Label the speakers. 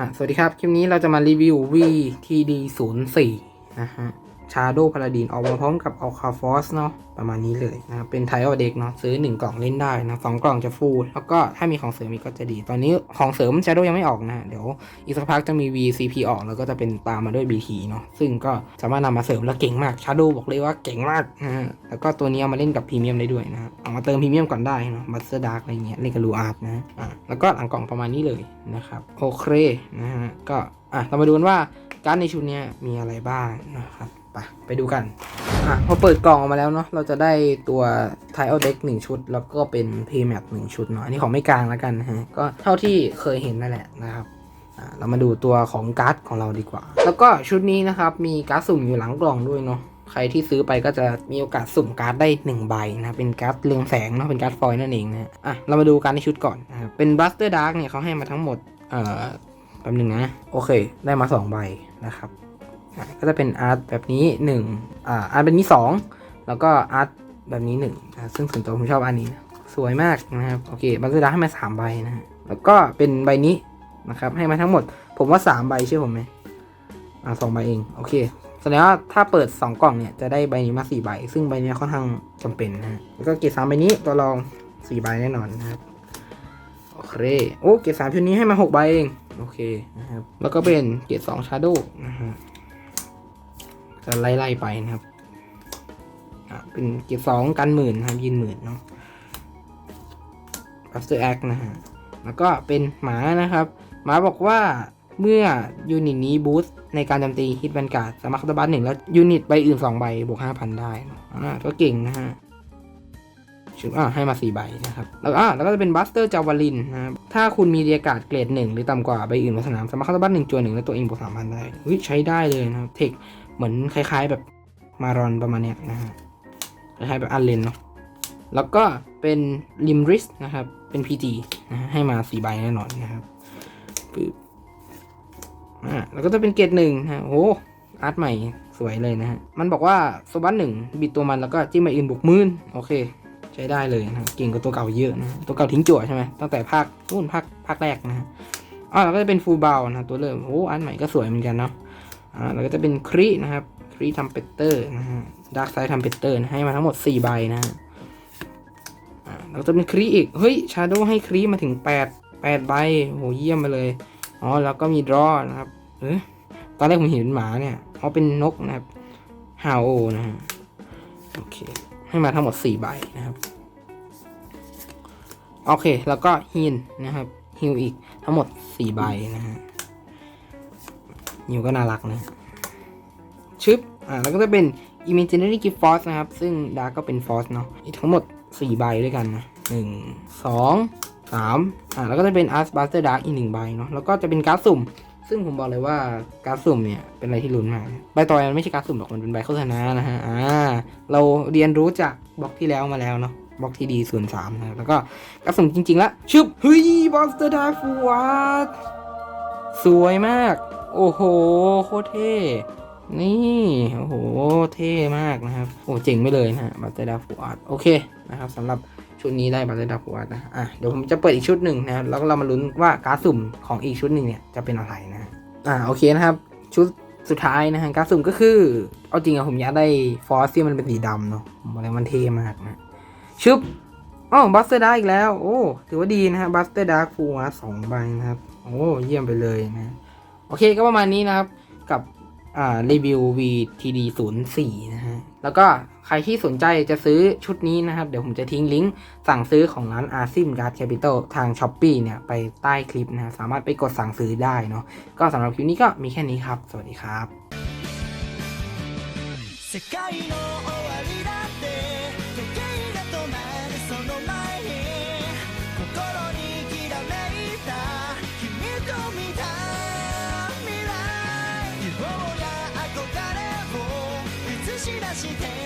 Speaker 1: อะสวัสดีครับ คลิปนี้เราจะมารีวิว VTD 0 4นะฮะ Shadow Paladin ออกมาพร้อมกับ Alcra Force เนาะประมาณนี้เลยนะครับเป็นไท l เด็กเนาะซื้อ 1 กล่องเล่นได้นะสองกล่องจะฟูลแล้วก็ถ้ามีของเสริมอีกก็จะดี ตอนนี้ของเสริม Shadow ยังไม่ออกนะเดี๋ยวอีกสักพักจะมี VCP ออกแล้วก็จะเป็นตามมาด้วย BT เนาะซึ่งก็สามารถนำมาเสริมแล้วเก่งมาก Shadow บอกเลยว่าเก่งมากนะฮะแล้วก็ตัวนี้เอามาเล่นกับพรีเมียมได้ด้วยนะเอามาเติมพรีเมียมก่อนได้เนาะบัสเตอร์ดาร์กอะไรเงี้ยเล่นกับลูอาร์ตนะอะแล้วก็หลังกล่องประมาณนี้เลยนะครับโอเคนะฮะก็อะเรามาดูกันว่าการในชุดนี้มีอะไรบ้างนะครับ ไปไปดูกันอะพอเปิดกล่องออกมาแล้วเนาะเราจะได้ตัวไทอ l เด็กหนึ่งชุด แล้วก็เป็นเพย์แมปหนึ่งชุดเนาะอันนี้ของไม่กลางแล้วกันนะฮะก็เท่าที่เคยเห็นนั่นแหละนะครับเรามาดูตัวของการ์ดของเราดีกว่า แล้วก็ชุดนี้นะครับ มีการ์ดสุ่มอยู่หลังกล่องด้วยเนาะใครที่ซื้อไปก็จะมีโอกาสสุ่มการ์ดได้ 1 ใบนะเป็นการ์ดเรืองแสงเนาะเป็นการ์ดฟอยล์นั่นเองนะอะเรามาดูการในชุดก่อนนะครับเป็น Buster Dark เนี่ยเขาให้มาทั้งหมดเอ่อแป๊บหนึงนะ โอเค ได้มา 2 ใบนะครับ ก็จะเป็นอาร์ตแบบนี้1อ่าอาร์ตแบบนี้ 2 แล้วก็อาร์ตแบบนี้1นะซึ่งส่วนตัวผมชอบอันนี้นะสวยมากนะครับ โอเค Buster Dark ให้มา3ใบนะฮะแล้วก็เป็นใบนี้นะครับให้มาทั้งหมด ผมว่า 3 ใบเชื่อผมไหมอ่าสองใบเอง โอเคแสดงว่าถ้าเปิด 2 กล่องเนี่ยจะได้ใบนี้มา4ใบ ซึ่งใบนี้ค่อนข้างจำเป็นนะฮะแล้วก็เกรดสามใบนี้ตัวรอง4ใบแน่นอนนะครับโอเคโอ้เกรดสามชุดนี้ให้มา6ใบเองโอเคนะครับแล้วก็เป็นเกรดสองชาร์โดนะฮะ จะไล่ๆไปนะครับอ่าเป็นเกรดสองกันหมื่นนะครับยินหมื่นเนาะ After Act นะฮะ แล้วก็เป็นหมานะครับ หมาบอกว่าเมื่อยูนิตนี้บูสต์ในการโจมตีฮิตแวนการ์ดสามารถคาร์บัสหนึ่งแล้วยูนิตใบอื่น 2 ใบบวก 5,000 ได้อ่าก็เก่งนะฮะชุดอ่าให้มา 4 ใบนะครับ แล้วอ่าแล้วก็จะเป็นบัสเตอร์จาวาลินนะครับถ้าคุณมีเรียกการ์ดเกรดหนึ่งหรือต่ำกว่าใบอื่นบนสนามสามารถคาร์บัสหนึ่งจวนหนึ่งแล้วตัวเองบวก 3,000 ได้เฮ้ยใช้ได้เลยนะครับเทค เหมือนคล้าย ๆแบบมารอนประมาณเนี้ยนะฮะคล้ายๆแบบอันเลนเนาะแล้วก็เป็นลิมริสนะครับ เป็น PG นะฮะให้มาสี่ใบแน่นอนนะครับปึ๊บอ่าแล้วก็จะเป็นเกรดหนึ่งนะโอ้อาร์ตใหม่สวยเลยนะฮะ มันบอกว่าสวัสหนึ่งบิดตัวมันแล้วก็จิ้มใบอื่นบวกมื่นโอเค ใช้ได้เลยนะเก่งกว่าตัวเก่าเยอะนะ ตัวเก่าทิ้งจั่วใช่ไหมตั้งแต่ภาคนู่นภาคภาคแรกนะฮะอ่าแล้วก็จะเป็นฟูลเบาลนะตัวเริ่มโอ้อาร์ตใหม่ก็สวยเหมือนกันเนาะ อ่าแล้วก็จะเป็นครีนะครับครีทัมเปเตอร์นะฮะดาร์กไซด์ทัมเปเตอร์ให้มาทั้งหมด 4 ใบนะฮะอ่าเราจะเป็นครีอีก เฮ้ยชาโดให้ครีมาถึง 8 8 ใบโหเยี่ยมไปเลย อ๋อ แล้วก็มีดรอนะครับเออตอนแรกผมเห็นเป็นหมาเนี่ยเขาเป็นนกนะครับฮาโอนะฮะโอเค ให้มาทั้งหมด 4 ใบนะครับ โอเค แล้วก็ฮินนะครับฮิวอีกทั้งหมด 4 ใบนะฮะ ฮิวก็น่ารักนะชึบอ่าแล้วก็จะเป็น Imaginary Gift Force นะครับ ซึ่งดาร์กก็เป็น Force เนาะอีกทั้งหมด 4 ใบด้วยกันนะหนึ่งสองสามอ่าแล้วก็จะเป็น Art Buster Dark อีกหนึ่งใบเนาะแล้วก็จะเป็นการ์ดสุ่ม ซึ่งผมบอกเลยว่าการ์ดสุ่มเนี่ยเป็นอะไรที่ลุ้นมากใบต่อยมันไม่ใช่การ์ดสุ่มหรอกมันเป็นใบโฆษณานะฮะอ่าเราเรียนรู้จากบล็อกที่แล้วมาแล้วเนาะบล็อกที่ดีส่วนสามนะแล้วก็การ์ดสุ่มจริงๆละชึบเฮ้ย Buster Dark f o r t สวยมาก โอ้โห โคตรเท่ นี่ โอ้โห เท่มากนะครับ โอ้เจ๋งไปเลยนะฮะบัตเตอร์ดาฟูอาร์ตโอเคนะครับสำหรับชุดนี้ได้บัตเตอร์ดาฟูอาร์ตนะ อะ เดี๋ยวผมจะเปิดอีกชุดหนึ่งนะ แล้วเรามาลุ้นว่าการ์ดสุ่มของอีกชุดหนึ่งเนี่ยจะเป็นอะไรนะ อ่า โอเคนะครับ ชุดสุดท้ายนะฮะการ์ดสุ่มก็คือ เอาจริงอะผมอยากได้ฟอสที่มันเป็นสีดำเนาะผมบอกเลยมันเท่มากนะ ชึบอ๋อบัสเตอร์ดาอีกแล้ว โอ้ ถือว่าดีนะฮะ บัสเตอร์ดาฟูอาร์ตสองใบนะครับ โอ้ เยี่ยมไปเลยนะ โอเคก็ประมาณนี้นะครับกับรีวิว VTD 0 4นะฮะ แล้วก็ใครที่สนใจจะซื้อชุดนี้นะครับ เดี๋ยวผมจะทิ้งลิงก์สั่งซื้อของร้าน a r s i m Guard Capital ทาง s h อ p e e เนี่ย ไปใต้คลิปนะ สามารถไปกดสั่งซื้อได้เนาะ ก็สำหรับคลิปนี้ก็มีแค่นี้ครับ สวัสดีครับ
Speaker 2: して